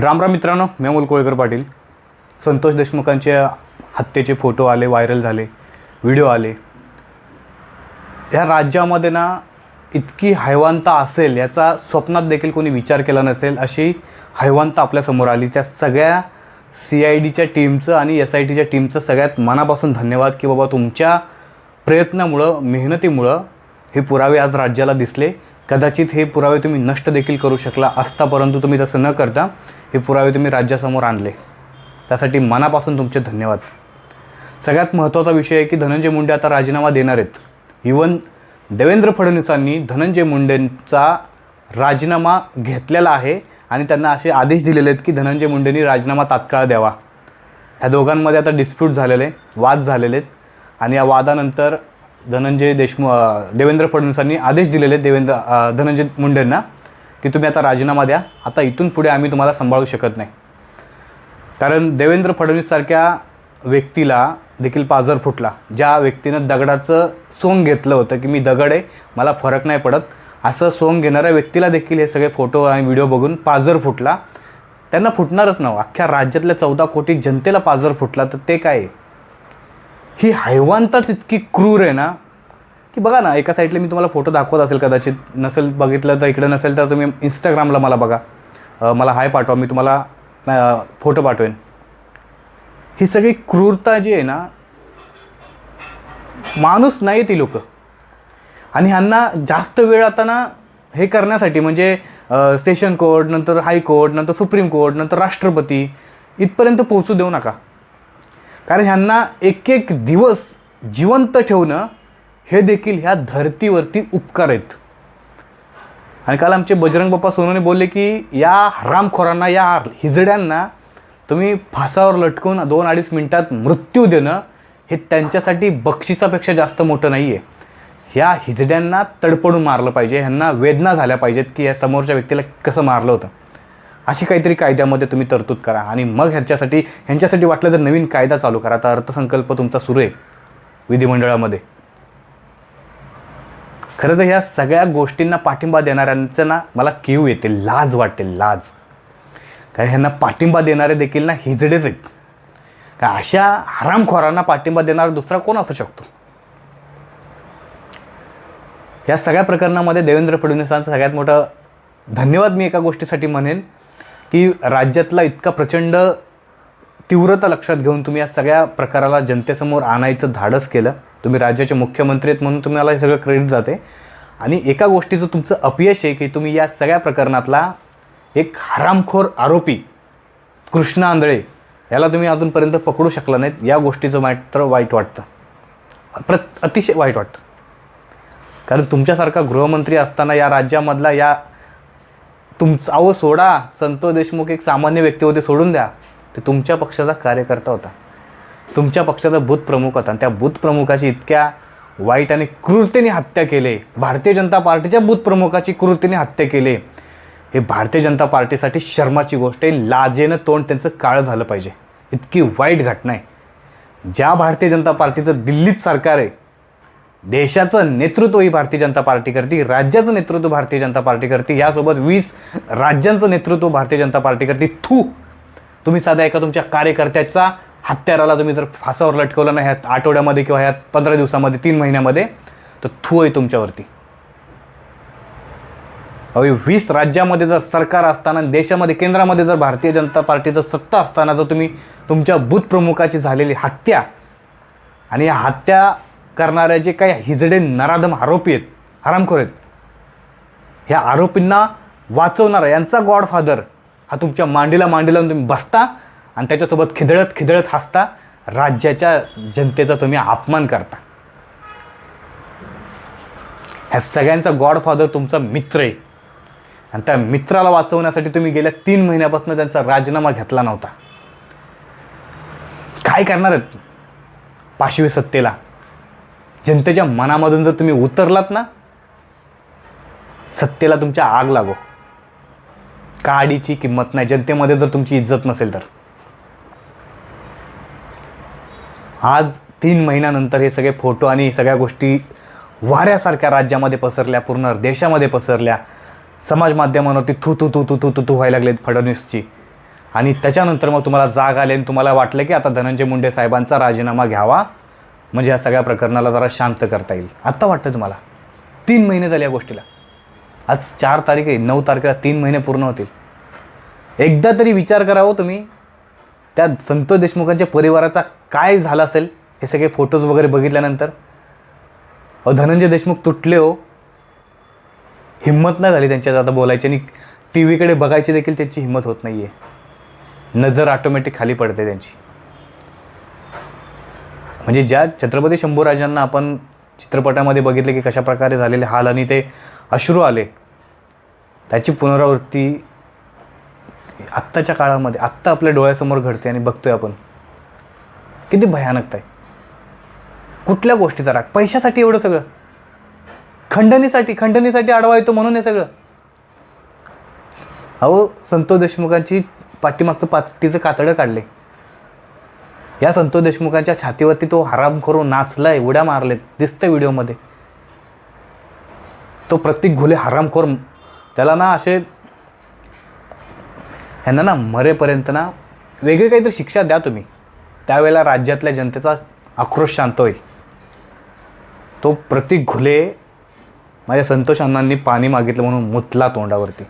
रामराम मित्रांनो मी अमोल कोळेकर पाटील. संतोष देशमुखांच्या हत्येचे फोटो आले व्हायरल झाले व्हिडिओ आले. ह्या राज्यामध्ये ना इतकी हैवानता असेल याचा स्वप्नात देखील कोणी विचार केला नसेल अशी हैवानता आपल्यासमोर आली. त्या सगळ्या सी आय डीच्या टीमचं आणि एस आय टीच्या टीमचं सगळ्यात मनापासून धन्यवाद की बाबा तुमच्या प्रयत्नामुळं मेहनतीमुळं हे पुरावे आज राज्याला दिसले. कदाचित हे पुरावे तुम्ही नष्ट देखील करू शकला असता परंतु तुम्ही तसं न करता हे पुरावे तुम्ही राज्यासमोर आणले. त्यासाठी मनापासून तुमचे धन्यवाद. सगळ्यात महत्त्वाचा विषय आहे की धनंजय मुंडे आता राजीनामा देणार आहेत. इवन देवेंद्र फडणवीसांनी धनंजय मुंडेंचा राजीनामा घेतलेला आहे आणि त्यांना असे आदेश दिलेले आहेत की धनंजय मुंडेंनी राजीनामा तात्काळ द्यावा. ह्या दोघांमध्ये आता डिस्प्यूट झालेले वाद झालेले आहेत. आणि या वादानंतर धनंजय देशमुख देवेंद्र फडणवीसांनी आदेश दिलेले देवेंद्र धनंजय मुंडेंना की तुम्ही आता राजीनामा द्या. आता इथून पुढे आम्ही तुम्हाला सांभाळू शकत नाही. कारण देवेंद्र फडणवीससारख्या व्यक्तीला देखील पाझर फुटला. ज्या व्यक्तीनं दगडाचं सोंग घेतलं होतं की मी दगड आहे मला फरक नाही पडत असं सोंग घेणाऱ्या व्यक्तीला देखील हे सगळे फोटो आणि व्हिडिओ बघून पाझर फुटला. त्यांना फुटणारच नव्ह. अख्ख्या राज्यातल्या चौदा कोटी जनतेला पाझर फुटला. तर ते काय आहे? ही हैवानताच इतकी क्रूर आहे ना की बघा ना एका साईडला मी तुम्हाला फोटो दाखवत असेल कदाचित नसेल बघितलं तर इकडे नसेल तर तुम्ही इंस्टाग्रामला मला बघा. मला हाय पाठवा मी तुम्हाला फोटो पाठवेन. ही सगळी क्रूरता जी आहे ना माणूस नाही ती लोकं. आणि ह्यांना जास्त वेळ आता ना हे करण्यासाठी म्हणजे सेशन कोर्ट नंतर हायकोर्ट नंतर सुप्रीम कोर्ट नंतर राष्ट्रपती इथपर्यंत पोहोचू देऊ नका. कारण ह्यांना एक एक दिवस जिवंत ठेवणं हे देखील ह्या धरतीवरती उपकार आहेत. आणि काल आमचे बजरंग बाप्पा सोनूने बोलले की या हरामखोरांना या हिजड्यांना तुम्ही फासावर लटकून दोन अडीच मिनिटात मृत्यू देणं हे त्यांच्यासाठी बक्षिसापेक्षा जास्त मोठं नाही आहे ह्या हिजड्यांना तडपडून मारलं पाहिजे. ह्यांना वेदना झाल्या पाहिजेत की या समोरच्या व्यक्तीला कसं मारलं होतं. अशी काहीतरी कायद्यामध्ये तुम्ही तरतूद करा. आणि मग ह्यांच्यासाठी ह्यांच्यासाठी वाटलं तर नवीन कायदा चालू करा. आता अर्थसंकल्प तुमचा सुरू आहे विधिमंडळामध्ये. खरं तर ह्या सगळ्या गोष्टींना पाठिंबा देणाऱ्यांचं ना मला कीव येते लाज वाटते लाज. कारण ह्यांना पाठिंबा देणारे देखील ना हिजडेच आहेत. का अशा हरामखोरांना पाठिंबा देणारा दुसरा कोण असू शकतो? या सगळ्या प्रकरणामध्ये देवेंद्र फडणवीसांचं सगळ्यात मोठं धन्यवाद मी एका गोष्टीसाठी म्हणेन. की राज्यातला इतका प्रचंड तीव्रता लक्षात घेऊन तुम्ही या सगळ्या प्रकाराला जनतेसमोर आणायचं धाडस केलं. तुम्ही राज्याचे मुख्यमंत्री आहेत म्हणून तुम्हाला हे सगळं क्रेडिट जाते. आणि एका गोष्टीचं तुमचं अपयश आहे की तुम्ही या सगळ्या प्रकरणातला एक हरामखोर आरोपी कृष्णा आंधळे याला तुम्ही अजूनपर्यंत पकडू शकला नाहीत. या गोष्टीचं मात्र वाईट वाटतं. प्र अतिशय वाईट वाटतं. कारण तुमच्यासारखा गृहमंत्री असताना या राज्यामधला या तुमचा अहो सोडा. संतोष देशमुख एक सामान्य व्यक्ती होते सोडून द्या. ते तुमच्या पक्षाचा कार्यकर्ता होता. तुमच्या पक्षाचा बूथ प्रमुख होता. आणि त्या बूथ प्रमुखाची इतक्या वाईट आणि क्रूरतेने हत्या केले. भारतीय जनता पार्टीच्या बूथ प्रमुखाची क्रूरतेने हत्या केले. हे भारतीय जनता पार्टीसाठी शर्माची गोष्ट आहे. लाजेनं तोंड त्यांचं काळं झालं पाहिजे. इतकी वाईट घटना आहे. ज्या भारतीय जनता पार्टीचं दिल्लीत सरकार आहे देशाचं नेतृत्व ही भारतीय जनता पार्टी करते राज्याचं नेतृत्व भारतीय जनता पार्टी करते यासोबत वीस राज्यांचं नेतृत्व भारतीय जनता पार्टी करते. थू! तुम्ही साधा एका तुमच्या कार्यकर्त्याचा हत्याराला तुम्ही जर फासावर लटकवलं नाही ह्या आठवड्यामध्ये किंवा ह्या पंधरा दिवसामध्ये तीन महिन्यामध्ये तर थू आहे तुमच्यावरती. अवे वीस राज्यामध्ये जर सरकार असताना देशामध्ये केंद्रामध्ये जर भारतीय जनता पार्टीचं सत्ता असताना जर तुम्ही तुमच्या बूथ प्रमुखाची झालेली हत्या आणि या हत्या करणाऱ्या जे काही हिजडे नराधम आरोपी आहेत हरामखोर आहेत ह्या आरोपींना वाचवणारा यांचा गॉडफादर हा तुमच्या मांडीला मांडी लावून तुम्ही बसता आणि त्याच्यासोबत खिदळत खिदळत हसता राज्याच्या जनतेचा तुम्ही अपमान करता. ह्या सगळ्यांचा गॉडफादर तुमचा मित्र आहे. आणि त्या मित्राला वाचवण्यासाठी तुम्ही गेल्या तीन महिन्यापासून त्यांचा राजीनामा घेतला नव्हता. काय करणार आहेत? पाशवी सत्तेला. जनतेच्या मनामधून जर तुम्ही उतरलात ना सत्तेला तुमच्या आग लागो. काडीची किंमत नाही. जनतेमध्ये जर तुमची इज्जत नसेल तर. आज तीन महिन्यानंतर हे सगळे फोटो आणि सगळ्या गोष्टी वाऱ्यासारख्या राज्यामध्ये पसरल्या पूर्ण देशामध्ये पसरल्या. समाज माध्यमांवरती थू थू थू थू थू थू थू व्हायला लागलेत फडणवीसची. आणि त्याच्यानंतर मग तुम्हाला जाग आली आणि तुम्हाला वाटलं की आता धनंजय मुंडे साहेबांचा राजीनामा घ्यावा. म्हणजे या सगळ्या प्रकरणाला जरा शांत करता येईल. आत्ता वाटतं तुम्हाला? तीन महिने झाले या गोष्टीला. आज चार तारीख आहे नऊ तारखेला तीन महिने पूर्ण होतील. एकदा तरी विचार करावं हो तुम्ही त्या संतोष देशमुखांच्या परिवाराचा काय झालं असेल हे सगळे फोटोज वगैरे बघितल्यानंतर. अ धनंजय देशमुख तुटले हो. हिंमत नाही झाली त्यांच्यात आता बोलायची आणि टी व्हीकडे बघायची देखील त्यांची हिंमत होत नाही आहे नजर ऑटोमॅटिक खाली पडते त्यांची. म्हणजे ज्या छत्रपती शंभूराजांना आपण चित्रपटामध्ये बघितले की कशा प्रकारे झालेले हाल आणि ते अश्रू आले त्याची पुनरावृत्ती आत्ताच्या काळामध्ये आत्ता आपल्या डोळ्यासमोर घडते आणि बघतोय आपण. किती भयानकता आहे. कुठल्या गोष्टीचा राग? पैशासाठी एवढं सगळं. खंडणीसाठी खंडणीसाठी आडवा येतो म्हणून हे सगळं. अहो संतोष देशमुखांची पाठीमागचं पाठीचं कातडं काढले. या संतोष देशमुखांच्या छातीवरती तो हराम करून नाचलाय उड्या मारलेत दिसतं व्हिडिओमध्ये. तो प्रत्येक घुले हरामखोर त्याला ना असे ह्यांना ना मरेपर्यंत ना वेगळी काहीतरी शिक्षा द्या तुम्ही. त्यावेळेला राज्यातल्या जनतेचा आक्रोश शांत होईल. तो प्रतीक घुले माझ्या संतोष अण्णांनी पाणी मागितलं म्हणून मुतला तोंडावरती.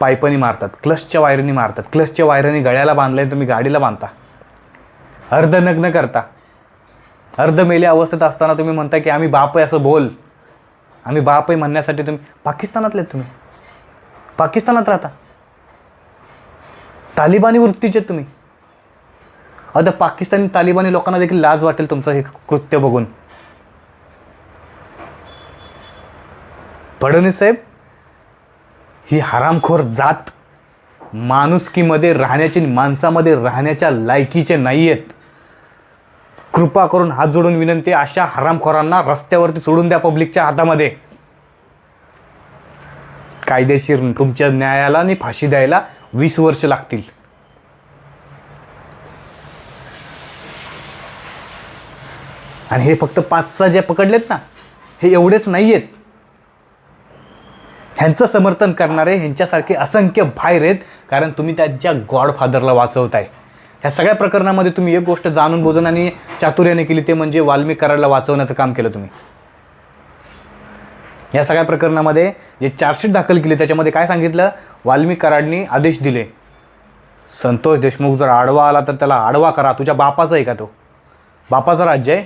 पायपनी मारतात क्लचच्या वायरनी मारतात. क्लचच्या वायरनी गळ्याला बांधलंय तुम्ही गाडीला बांधता. अर्धनग्न करता. अर्ध मेल्या अवस्थेत असताना तुम्ही म्हणता की आम्ही बाप आहे असं बोल. आम्ही बाप आहे म्हणण्यासाठी तुम्ही पाकिस्तानातले तुम्ही. पाकिस्तानात राहता. तालिबानी वृत्तीचे आहेत तुम्ही. आता पाकिस्तानी तालिबानी लोकांना देखील लाज वाटेल तुमचं हे कृत्य बघून. फडणवीस साहेब ही हरामखोर जात माणुसकीमध्ये राहण्याची माणसामध्ये राहण्याच्या लायकीचे नाही आहेत कृपा करून हात जोडून विनंती अशा हरामखोरांना रस्त्यावरती सोडून द्या पब्लिकच्या हातामध्ये. कायदेशीर तुमच्या न्यायाला आणि फाशी द्यायला वीस वर्ष लागतील. आणि हे फक्त पाच सहा जे पकडलेत ना हे एवढेच नाही आहेत ह्यांचं समर्थन करणारे ह्यांच्यासारखे असंख्य बाहेर आहेत. कारण तुम्ही त्यांच्या गॉडफादरला वाचवताय. ह्या सगळ्या प्रकरणामध्ये तुम्ही एक गोष्ट जाणून बोजून आणि चातुर्याने केली ते म्हणजे वाल्मिक कराडला वाचवण्याचं काम केलं तुम्ही. या सगळ्या प्रकरणामध्ये जे चार्जशीट दाखल केली त्याच्यामध्ये काय सांगितलं? वाल्मिक कराडनी आदेश दिले. संतोष देशमुख जर आडवा आला तर त्याला आडवा करा. तुझ्या बापाचा आहे का तो? बापाचं राज्य आहे?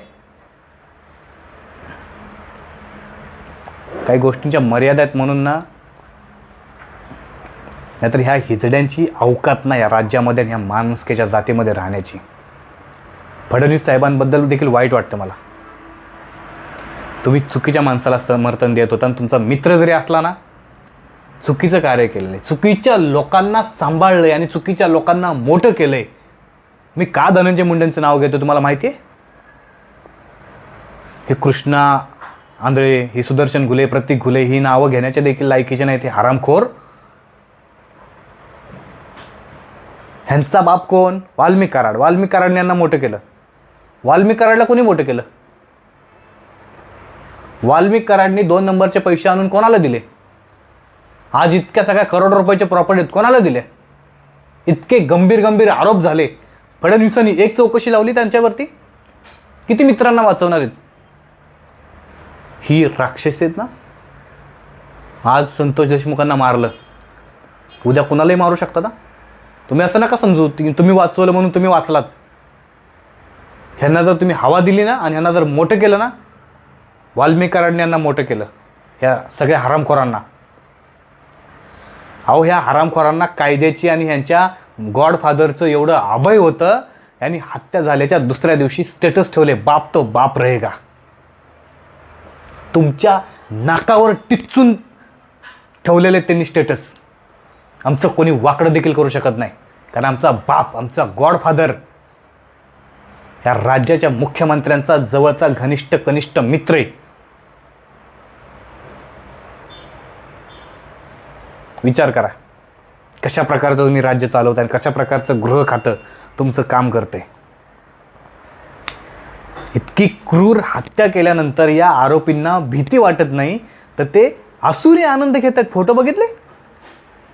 काही गोष्टींच्या मर्यादा आहेत म्हणून ना नाहीतर ह्या हिजड्यांची अवकात ना या राज्यामध्ये आणि ह्या माणुसकीच्या जातीमध्ये राहण्याची. फडणवीस साहेबांबद्दल देखील वाईट वाटतं मला. तुम्ही चुकीच्या माणसाला समर्थन देत होता आणि तुमचा मित्र जरी असला ना चुकीचं कार्य केलेलं आहे चुकीच्या लोकांना सांभाळलंय आणि चुकीच्या लोकांना मोठं केलंय. मी का धनंजय मुंडेंचं नाव घेतो तुम्हाला माहिती आहे हे कृष्णा आंधळे हे सुदर्शन घुले प्रतीक घुले ही नावं घेण्याच्या देखील लायकीचे नाहीत हे हरामखोर. ह्यांचा बाप कोण? वाल्मिक कराड वाल्मिक कराडने यांना मोठं केलं. वाल्मिक कराडला कोणी मोठं केलं? वाल्मिक कराडनी दोन नंबरचे पैसे आणून कोणाला दिले? आज इतक्या सगळ्या करोड रुपयाचे प्रॉपर्टीत कोणाला दिले? इतके गंभीर गंभीर आरोप झाले. फडणवीसांनी एक चौकशी लावली त्यांच्यावरती? किती मित्रांना वाचवणार आहेत? ही राक्षस आहेत ना? आज संतोष देशमुखांना मारलं. उद्या कुणालाही मारू शकता ना? तुम्ही असं नका समजू तुम्ही वाचवलं म्हणून तुम्ही वाचलात. ह्यांना जर तुम्ही हवा दिली ना आणि ह्यांना जर मोठं केलं ना वाल्मिकारांनी यांना मोठं केलं ह्या सगळ्या हरामखोरांना. अहो ह्या हरामखोरांना कायद्याची आणि ह्यांच्या गॉडफादरचं एवढं अभय होतं यांनी हत्या झाल्याच्या दुसऱ्या दिवशी स्टेटस ठेवले. बाप तो बाप रहेगा. तुमच्या नाकावर टिचून ठेवलेले त्यांनी स्टेटस आमचं कोणी वाकडं देखील करू शकत नाही. कारण आमचा बाप आमचा गॉडफादर या राज्याच्या मुख्यमंत्र्यांचा जवळचा घनिष्ठ कनिष्ठ मित्र आहे. विचार करा. कशा प्रकारचं तुम्ही राज्य चालवता आणि कशा प्रकारचं गृह खातं तुमचं काम करते इतकी क्रूर हत्या केल्यानंतर या आरोपींना भीती वाटत नाही. तर ते आसुरी आनंद घेत आहेत. फोटो बघितले? म्हणजे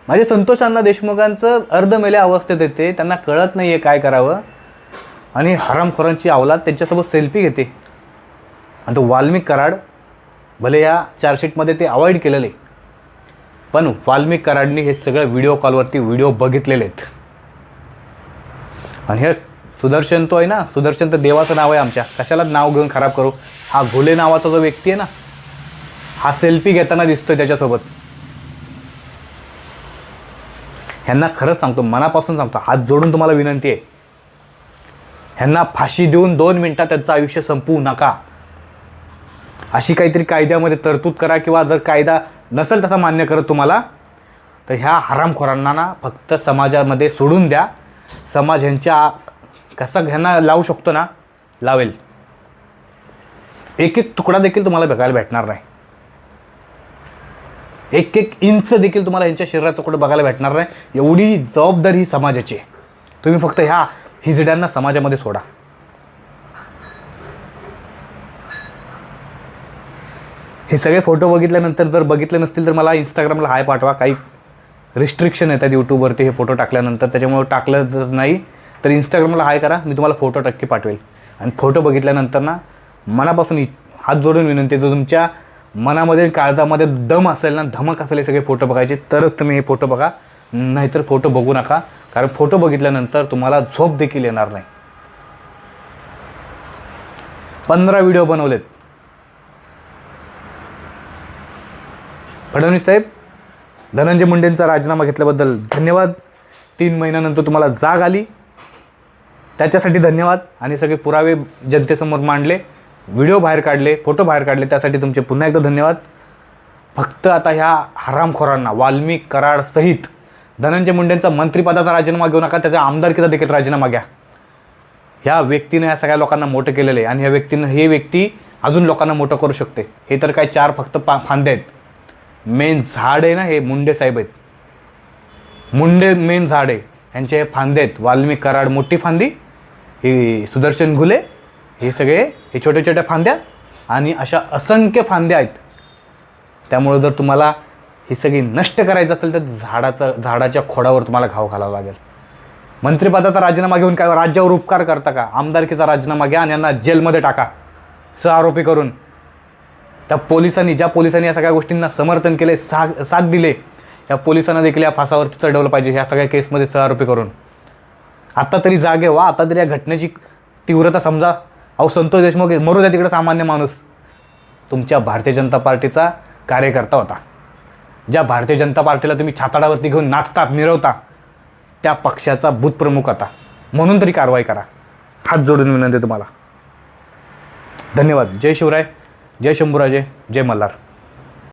माझे संतोषांना देशमुखांचं देशमुखांचं अर्धमेल्या अवस्थेत येते. त्यांना कळत नाही आहे काय करावं. आणि हरामखोरांची अवलाद त्यांच्यासोबत सेल्फी घेते. आणि तो वाल्मिक कराड भले या चार्जशीटमध्ये ते अवॉइड केलेलं आहे पण वाल्मिक कराडनी हे सगळं व्हिडिओ कॉलवरती व्हिडिओ बघितलेले आहेत आणि हे सुदर्शन तो आहे ना? सुदर्शन तर देवाचं नाव आहे आमच्या. कशाला नाव घेऊन खराब करू? हा घोले नावाचा जो व्यक्ती आहे ना हा सेल्फी घेताना दिसतोय त्याच्यासोबत. ह्यांना खरंच सांगतो मनापासून सांगतो हात जोडून तुम्हाला विनंती आहे. ह्यांना फाशी देऊन दोन मिनटात त्यांचं आयुष्य संपवू नका. अशी काहीतरी कायद्यामध्ये तरतूद करा किंवा जर कायदा नसेल तसा मान्य करत तुम्हाला तर ह्या हरामखोरांना ना फक्त समाजामध्ये सोडून द्या. समाज ह्यांच्या कसा घ्यांना लावू शकतो ना लावेल. एक एक तुकडा देखील तुम्हाला बघायला भेटणार नाही. एक एक इंच देखील तुम्हाला यांच्या शरीराचं कुठं बघायला भेटणार नाही. एवढी जबाबदारी ही समाजाची आहे. तुम्ही फक्त ह्या हिजड्यांना समाजामध्ये सोडा. हे सगळे फोटो बघितल्यानंतर जर बघितले नसतील तर मला इंस्टाग्रामला हाय पाठवा. काही रिस्ट्रिक्शन येतात यूट्यूबवरती हे फोटो टाकल्यानंतर. त्याच्यामुळे टाकलं जर नाही तर इंस्टाग्रामला हाय करा मी तुम्हाला फोटो टक्के पाठवेल. आणि फोटो बघितल्यानंतर ना मनापासून हात जोडून विनंती जो तुमच्या मनामध्ये काळजामध्ये दम असेल ना धमक असेल हे सगळे फोटो बघायचे तरच तुम्ही हे फोटो बघा. नाहीतर फोटो बघू नका कारण फोटो बघितल्यानंतर तुम्हाला झोप देखील येणार नाही. पंधरा व्हिडिओ बनवलेत. फडणवीस साहेब धनंजय मुंडेंचा राजीनामा घेतल्याबद्दल धन्यवाद. तीन महिन्यानंतर तुम्हाला जाग आली. त्याच्यासाठी धन्यवाद. आणि सगळे पुरावे जनतेसमोर मांडले व्हिडिओ बाहेर काढले फोटो बाहेर काढले त्यासाठी तुमचे पुन्हा एकदा धन्यवाद. फक्त आता ह्या हरामखोरांना वाल्मिक कराड सहित धनंजय मुंडेंचा मंत्रिपदाचा राजीनामा घेऊ नका त्याच्या आमदारकीचा देखील राजीनामा घ्या. ह्या व्यक्तीनं या सगळ्या लोकांना मोठं केलेलं आहे आणि ह्या व्यक्तीनं हे व्यक्ती अजून लोकांना मोठं करू शकते. हे तर काय चार फक्त पा फांदे आहेत. मेन झाड आहे ना हे मुंडे साहेब आहेत. मुंडे मेन झाड आहे. यांचे हे फांदे आहेत. वाल्मिक कराड मोठी फांदी हे सुदर्शन घुले हे सगळे हे छोट्या छोट्या फांद्या आणि अशा असंख्य फांद्या आहेत. त्यामुळं जर तुम्हाला ही सगळी नष्ट करायचं असेल तर झाडाचं झाडाच्या खोडावर तुम्हाला घाव घालावा लागेल. मंत्रिपदाचा राजीनामा घेऊन काय राज्यावर उपकार करता का? आमदारकीचा राजीनामा घ्या आणि यांना जेलमध्ये टाका. सह आरोपी करून. त्या पोलिसांनी ज्या पोलिसांनी या सगळ्या गोष्टींना समर्थन केले साथ साथ दिले या पोलिसांना देखील या फासावरती चढवलं पाहिजे ह्या सगळ्या केसमध्ये सह आरोपी करून. आत्ता तरी जागे व्हा. आता तरी या घटनेची तीव्रता समजा. अहो संतोष देशमुख मरू द्या तिकडे सामान्य माणूस. तुमच्या भारतीय जनता पार्टीचा कार्यकर्ता होता. ज्या भारतीय जनता पार्टीला तुम्ही छाताडावरती घेऊन नाचतात मिरवता त्या पक्षाचा बूथप्रमुख होता. म्हणून तरी कारवाई करा. हात जोडून विनंती तुम्हाला. धन्यवाद. जय शिवराय. जय शंभूराजे. जय मल्हार.